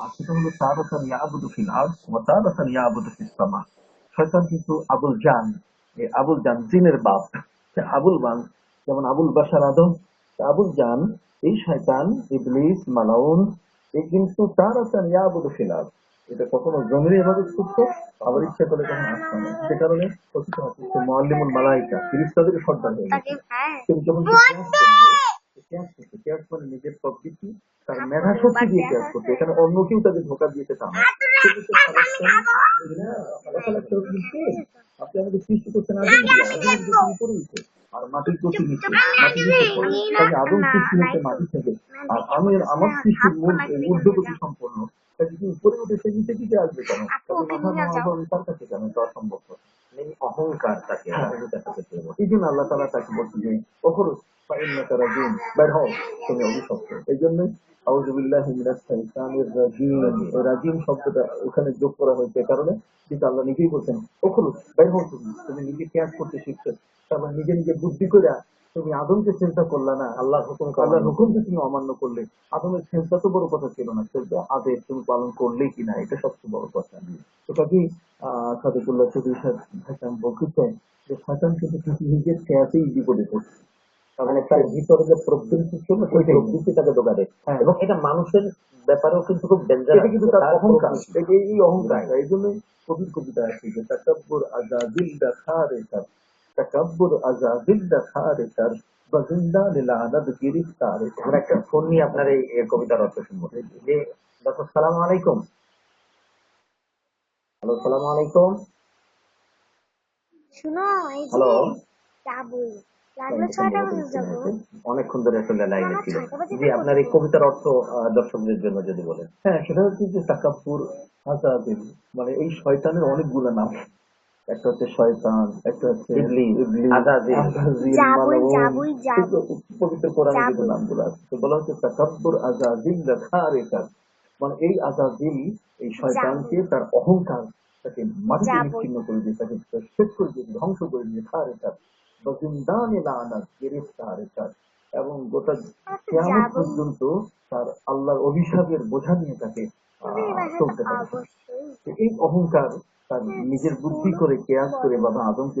আর সেটা হলো কিন্তু আবুল জান এই আবুল জান জিনের বাপ আবুল বান যেমন এটা কখনো জমির ইবাদত করতো আবার ইচ্ছা করলে কখনো আসতো না সে কারণে সে মালাইকা ফেরেশতাদের সর্দার হয়ে যখন মানে নিজের তার মেধা শক্তি দিয়ে ক্লাস করতে এখানে অন্য কেউ তাকে ধোকা দিয়েছে তা না। সে কিন্তু সারাক্ষণ, এই না, আল্লাহ তাআলা কেউ কিন্তু, আপনি আমাদের সৃষ্টি করছেন উপরে উঠে, আর মাটির প্রতি নিচে মাটির নিচে আদম সৃষ্টি হচ্ছে মাটি থেকে। আর আমি আমার সৃষ্টির মূল এই ঊর্ধ্বগতি সম্পন্ন। কাজে তুমি উপরে উঠে সে নিচে দিকে আসবে কেন? কাজে মাথা তার কাছে কেন? কথা। এই অহংকার তাকে হ্যাঁ। তাকে। এই জন্য আল্লাহ তালা তাকে বলছে যে অখরুজ তারা দিন বের হও তুমি অভিশপ্ত। এই জন্য আউজুবিল্লাহ রাজিম ওই রাজিম শব্দটা ওখানে যোগ করা হয়েছে। কারণে কিন্তু আল্লাহ নিজেই বলছেন অখরুজ বের হও তুমি। তুমি নিজে ক্যাচ করতে শিখছো। তারপর নিজে নিজে বুদ্ধি করে তুমি আদমকে চিন্তা করলা না। আল্লাহ হুকুম আল্লাহর হুকুমকে তুমি অমান্য করলে। আদমের চিন্তা তো বড় কথা ছিল না। সেটা আদেশ তুমি পালন করলে কিনা এটা সবচেয়ে বড় কথা। তো কাজেই আহ সাদেকুল্লাহ চৌধুরী সাহেব বলতেছেন যে কিন্তু কিন্তু নিজের খেয়াতেই বিপদে পড়ছে মানে তার ভিতরে যে প্রবৃত্তি ছিল সেই প্রবৃত্তি তাকে ঢোকা দেয়। হ্যাঁ। এবং এটা মানুষের ব্যাপারেও কিন্তু খুব ডেঞ্জারাস এটা কিন্তু তার অহংকার। এই অহংকার এই জন্য কবির কবিতা আছে যে তাকাব্বুর আজাদিল দেখা রে তার তাকাব্বুর আজাদিল দেখা রে তার বাজিন্দা নীলানাদ গিরিফতার আমরা একটা ফোন নিয়ে আপনার এই এই কবিতার অর্থ শুনব। যে। ডক্টর সালাম আলাইকুম। হ্যালো সালাম আলাইকুম। শুনো হ্যালো। অনেকক্ষণ ধরে আসলে লাইনে ছিল জি আপনার এই কবিতার অর্থ আহ, দর্শকদের জন্য যদি বলেন। হ্যাঁ সেটা হচ্ছে যে তাকাব্বুর আজাদিল মানে এই শয়তানের অনেকগুলো নাম। একটা হচ্ছে শয়তান একটা হচ্ছে আজাজিল। আজাজিল, যাবই। কিন্তু পবিত্র কোরআনে যে নামগুলো আছে তো বলা হচ্ছে তাকাব্বুর আজাজিল খারিকার মানে এই আজাদিল এই শয়তানকে তার অহংকার তাকে মাটিতে। বিচ্ছিন্ন করে দিয়ে তাকে শেষ করে দিয়ে ধ্বংস করে দিয়ে খারিকার বজিন্দানে লানাত গ্রেফতার তার এবং গোটা কেয়ামত পর্যন্ত তার আল্লাহর অভিশাপের বোঝা নিয়ে তাকে চলতে হবে এই অহংকার তার নিজের বুদ্ধি করে কেয়াস করে বাবা আদমকে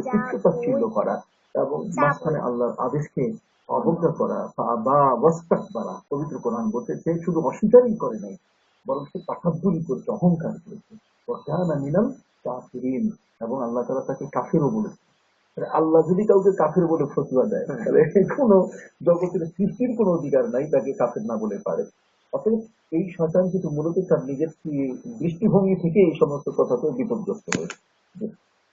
করা এবং মাঝখানে আল্লাহর আদেশকে অবজ্ঞা করা বা বস্তাক করা। পবিত্র কোরআন বলছে সে শুধু অস্বীকারই করে নাই বরং সে তাকাব্বুরি করেছে অহংকার করেছে। ওয়াকানা মিনাল কাফিরিন। এবং আল্লাহ তাআলা তাকে কাফিরও বলেছে আল্লাহ যদি কাউকে কাফির বলে ফতুয়া দেয় তাহলে কোনো জগতের সৃষ্টির কোনো অধিকার নাই তাকে কাফির না বলে পারে। অতএব এই শয়তান কিন্তু মূলত তার নিজের দৃষ্টিভঙ্গি থেকে এই সমস্ত বিপর্যস্ত হয়েছে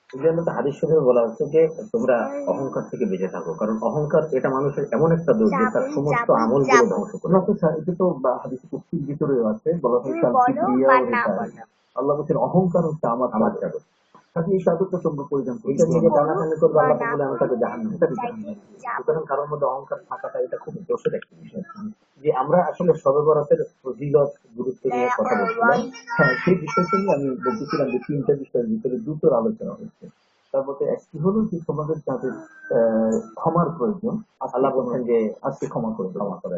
এই জন্য তো হাদিস শরীফে বলা হচ্ছে যে তোমরা অহংকার থেকে বেঁচে থাকো কারণ অহংকার এটা মানুষের এমন একটা দোষ যে তার সমস্ত আমল যাবই। ধ্বংস করে না তো স্যার, এটা তো হাদিস কুফরির ভিতরেও আছে বলা হয়েছে আল্লাহ বলছেন অহংকার হচ্ছে আমার আমার চাদর কাজে এই চাদরটা তোমরা পরিধান করতে এটা নিজে। টানাটানি করবে আল্লাহ বলে আমি তাকে জাহান্নামে যাব সুতরাং কারোর মধ্যে অহংকার থাকাটা এটা খুব দোষের একটা বিষয়। যে আমরা আসলে সবে বরাতের ফজিলত গুরুত্ব নিয়ে কথা বলছিলাম হ্যাঁ সেই বিষয়টা নিয়ে আমি বলতেছিলাম যে তিনটা বিষয়ের ভিতরে দুটোর আলোচনা হচ্ছে। তার মধ্যে একটি হলো যে তোমাদের যাদের আহ, ক্ষমার প্রয়োজন আল্লাহ বলছেন যে আজকে ক্ষমা করে দাও। ক্ষমা করে